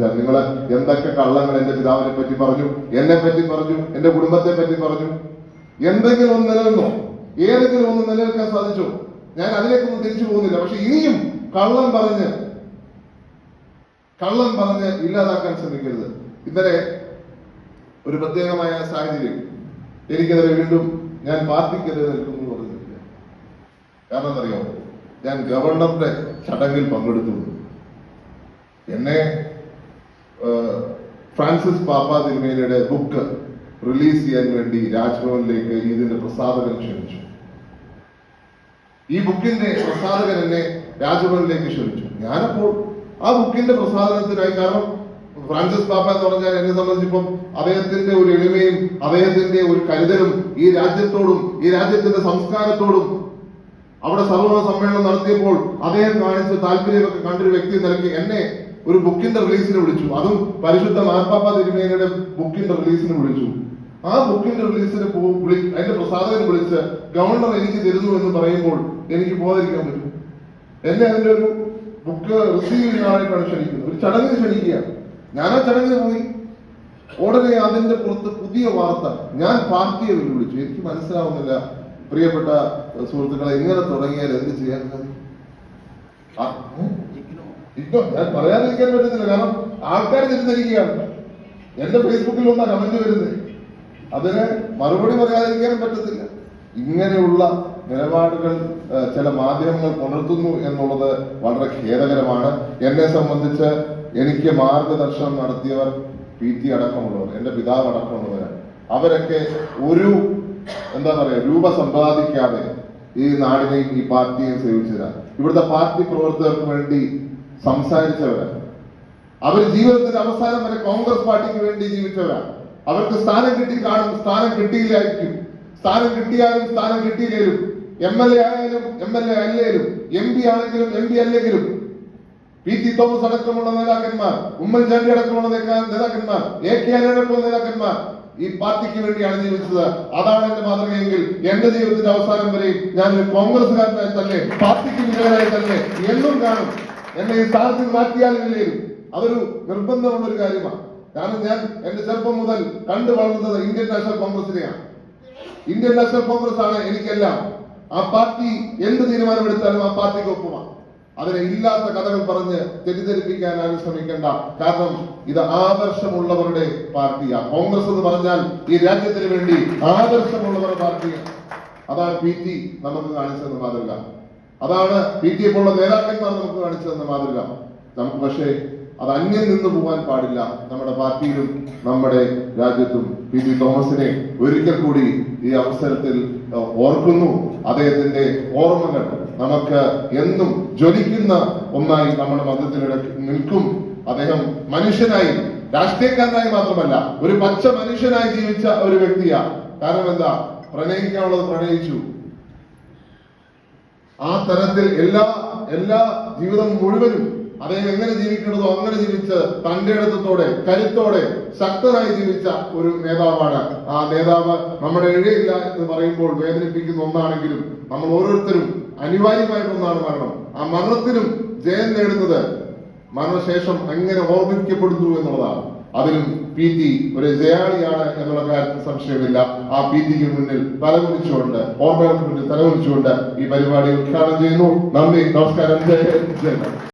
ചോദിച്ചാൽ നിങ്ങൾ എന്തൊക്കെ കള്ളങ്ങൾ എന്റെ പിതാവിനെ പറ്റി പറഞ്ഞു? എന്നെ പറ്റി പറഞ്ഞു? എന്റെ കുടുംബത്തെ പറ്റി പറഞ്ഞു? എന്തെങ്കിലും ഒന്ന് നിലനിന്നോ? ഏതെങ്കിലും ഒന്ന് നിലനിൽക്കാൻ സാധിച്ചോ? ഞാൻ അതിലേക്കൊന്നും തിരിച്ചു പോകുന്നില്ല. പക്ഷെ ഇനിയും കള്ളം പറഞ്ഞ് കള്ളം പറഞ്ഞ് ഇല്ലാതാക്കാൻ ശ്രമിക്കരുത്. ഇന്നലെ ഒരു പ്രത്യേകമായ സാഹചര്യം. എനിക്കെതിരെ വീണ്ടും ഞാൻ പാർട്ടിക്കെതിരെ നിൽക്കുന്നു പറഞ്ഞില്ല കാരണം എന്തറിയോ ഞാൻ ഗവർണറുടെ ചടങ്ങിൽ പങ്കെടുത്തു. എന്നെ ഫ്രാൻസിസ് പാപ്പ തിരുമേനിയുടെ ബുക്ക് റിലീസ് ചെയ്യാൻ വേണ്ടി രാജ്ഭവനിലേക്ക് ഇതിന്റെ പ്രസാധകൻ ക്ഷണിച്ചു. ഈ ബുക്കിന്റെ പ്രസാധകൻ എന്നെ രാജ്ഭവനിലേക്ക് ക്ഷണിച്ചു. ഞാനപ്പോൾ ആ ബുക്കിന്റെ പ്രസാധനത്തിനായി കാരണം ഫ്രാൻസിസ് പാപ്പ എന്ന് പറഞ്ഞാൽ എന്നെ സംബന്ധിച്ചിപ്പം അദ്ദേഹത്തിന്റെ ഒരു എളിമയും അദ്ദേഹത്തിന്റെ ഒരു കരുതലും ഈ രാജ്യത്തോടും ഈ രാജ്യത്തിന്റെ സംസ്കാരത്തോടും അവിടെ സർവ സമ്മേളനം നടത്തിയപ്പോൾ അദ്ദേഹം കാണിച്ച താല്പര്യമൊക്കെ കണ്ടൊരു വ്യക്തി നിലയ്ക്ക് എന്നെ ഒരു ബുക്കിന്റെ റിലീസിന് വിളിച്ചു. അതും പരിശുദ്ധ മാർപ്പാപ്പ തിരുമേനയുടെ ബുക്കിന്റെ റിലീസിന് വിളിച്ചു. ആ ബുക്കിന്റെ റിലീസിന് അതിന്റെ പ്രസാദകന് വിളിച്ച് ഗവർണർ എനിക്ക് തരുന്നു എന്ന് പറയുമ്പോൾ എനിക്ക് പോകാതിരിക്കാൻ പറ്റും. എന്നെ അതിന്റെ ഒരു ബുക്ക് റിസീവ് ചെയ്യാനായിട്ടാണ് ക്ഷണിക്കുന്നത്. ഒരു ചടങ്ങിന് ക്ഷണിക്കുക ഞാൻ ആ ചടങ്ങിന് പോയി. ഉടനെ അതിന്റെ പുറത്ത് പുതിയ വാർത്ത ഞാൻ പാർട്ടിയെ വെല്ലുവിളിച്ചു എനിക്ക് മനസ്സിലാവുന്നില്ല പ്രിയപ്പെട്ട സുഹൃത്തുക്കളെ ഇങ്ങനെ തുടങ്ങിയാൽ എന്ത് ചെയ്യാൻ ഇപ്പൊ ഞാൻ പറയാതിരിക്കാൻ പറ്റത്തില്ല. കാരണം ആൾക്കാർ തിരിച്ചിരിക്കുകയാണ് എന്റെ ഫേസ്ബുക്കിൽ ഒന്നാ കമന്റ് വരുന്നത് അതിന് മറുപടി പറയാതിരിക്കാനും പറ്റത്തില്ല. ഇങ്ങനെയുള്ള നിലപാടുകൾ ചില മാധ്യമങ്ങൾ പുലർത്തുന്നു എന്നുള്ളത് വളരെ ഖേദകരമാണ്. എന്നെ സംബന്ധിച്ച് എനിക്ക് മാർഗദർശനം നടത്തിയവർ പി ടി അടക്കമുള്ളവർ എന്റെ പിതാവ് അടക്കമുള്ളവരാണ്. അവരൊക്കെ ഒരു എന്താ പറയാ രൂപ സമ്പാദിക്കാതെ ഈ നാടിനെയും ഈ പാർട്ടിയെയും സേവിച്ചതാണ് ഇവിടുത്തെ പാർട്ടി പ്രവർത്തകർക്ക് വേണ്ടി സംസാരിച്ചവരാണ് അവർ ജീവിതത്തിന്റെ അവസാനം വരെ കോൺഗ്രസ് പാർട്ടിക്ക് വേണ്ടി ജീവിച്ചവരാണ് അവർക്ക് സ്ഥാനം കിട്ടി കാണും സ്ഥാനം കിട്ടിയില്ലായിരിക്കും. സ്ഥാനം കിട്ടിയാലും സ്ഥാനം കിട്ടിയില്ലേലും. എം എൽ എ ആയാലും എം എൽ എ അല്ലേലും. എം പി ആണെങ്കിലും എം പി അല്ലെങ്കിലും. പി ടി തോമസ് അടക്കമുള്ള നേതാക്കന്മാർ ഉമ്മൻചാണ്ടി അടക്കമുള്ള നേതാ- നേതാക്കന്മാർ എ കെ അടക്കമുള്ള നേതാക്കന്മാർ ഈ പാർട്ടിക്ക് വേണ്ടിയാണ് ജീവിച്ചത്. അതാണ് എന്റെ മാതൃകയെങ്കിൽ എന്റെ ജീവിതത്തിന്റെ അവസാനം വരെയും ഞാൻ ഒരു കോൺഗ്രസ്സുകാരനായി തന്നെ പാർട്ടിക്ക് വിജയനായി തന്നെ എന്നും കാണും. എന്നെ ഈ സ്ഥാനത്ത് മാറ്റിയാലും ഇല്ലേലും അതൊരു നിർബന്ധമുള്ളൊരു കാര്യമാണ് കാരണം ഞാൻ എന്റെ ചെറുപ്പം മുതൽ കണ്ടു വളർന്നത് ഇന്ത്യൻ നാഷണൽ കോൺഗ്രസിനെയാണ്. ഇന്ത്യൻ നാഷണൽ കോൺഗ്രസ് ആണ് എനിക്കെല്ലാം. ആ പാർട്ടി എന്ത് തീരുമാനമെടുത്താലും ആ പാർട്ടിക്ക് ഒപ്പമാണ് അതിനെ ഇല്ലാത്ത കഥകൾ പറഞ്ഞ് തെറ്റിദ്ധരിപ്പിക്കാൻ ശ്രമിക്കേണ്ട. കാരണം ഇത് ആദർശമുള്ളവരുടെ പാർട്ടിയാണ് കോൺഗ്രസ് എന്ന് പറഞ്ഞാൽ ഈ രാജ്യത്തിന് വേണ്ടി ആദർശമുള്ളവരുടെ പാർട്ടിയാണ് അതാണ് പി ടി നമുക്ക് കാണിച്ചത് മാതൃക അതാണ് പി ടി പോലുള്ള നേതാക്കന്മാർ നമുക്ക് കാണിച്ചു തന്ന മാതൃക. നമുക്ക് പക്ഷേ അത് അന്യം നിന്ന് പോകാൻ പാടില്ല. നമ്മുടെ പാർട്ടിയിലും നമ്മുടെ രാജ്യത്തും പി ടി തോമസിനെ ഒരിക്കൽ കൂടി ഈ അവസരത്തിൽ ഓർക്കുന്നു. അദ്ദേഹത്തിന്റെ ഓർമ്മകൾ നമുക്ക് എന്നും ജ്വലിക്കുന്ന ഒന്നായി നമ്മുടെ മതത്തിൽ നിൽക്കും. അദ്ദേഹം മനുഷ്യനായി രാഷ്ട്രീയക്കാരനായി മാത്രമല്ല ഒരു പച്ച മനുഷ്യനായി ജീവിച്ച ഒരു വ്യക്തിയാണ്. കാരണം എന്താ? പ്രണയിക്കാനുള്ളത് പ്രണയിച്ചു. ആ തരത്തിൽ എല്ലാ എല്ലാ ജീവിതം മുഴുവനും അദ്ദേഹം എങ്ങനെ ജീവിക്കണതോ അങ്ങനെ ജീവിച്ച് തന്റെ ഇടത്തോടെ കരുത്തോടെ ശക്തനായി ജീവിച്ച ഒരു നേതാവാണ്. ആ നേതാവ് നമ്മുടെ ഇഴയില്ല എന്ന് പറയുമ്പോൾ വേദനിപ്പിക്കുന്ന ഒന്നാണെങ്കിലും നമ്മൾ ഓരോരുത്തരും അനിവാര്യമായിട്ട് ഒന്നാണ് മരണം. ആ മരണത്തിനും ജയം നേടുന്നത് മരണശേഷം എങ്ങനെ ഓർമ്മിക്കപ്പെടുന്നു എന്നുള്ളതാണ്. അതിലും പി ടി ഒരു ജയാളിയാണ് എന്നുള്ള കാര്യത്തിൽ സംശയമില്ല. ആ പി ടിക്ക് മുന്നിൽ തലകുറിച്ചുകൊണ്ട് ഓർമ്മകൾക്ക് മുന്നിൽ തലകുറിച്ചുകൊണ്ട് ഈ പരിപാടി ഉദ്ഘാടനം ചെയ്യുന്നു. നന്ദി നമസ്കാരം. ജയ ജയ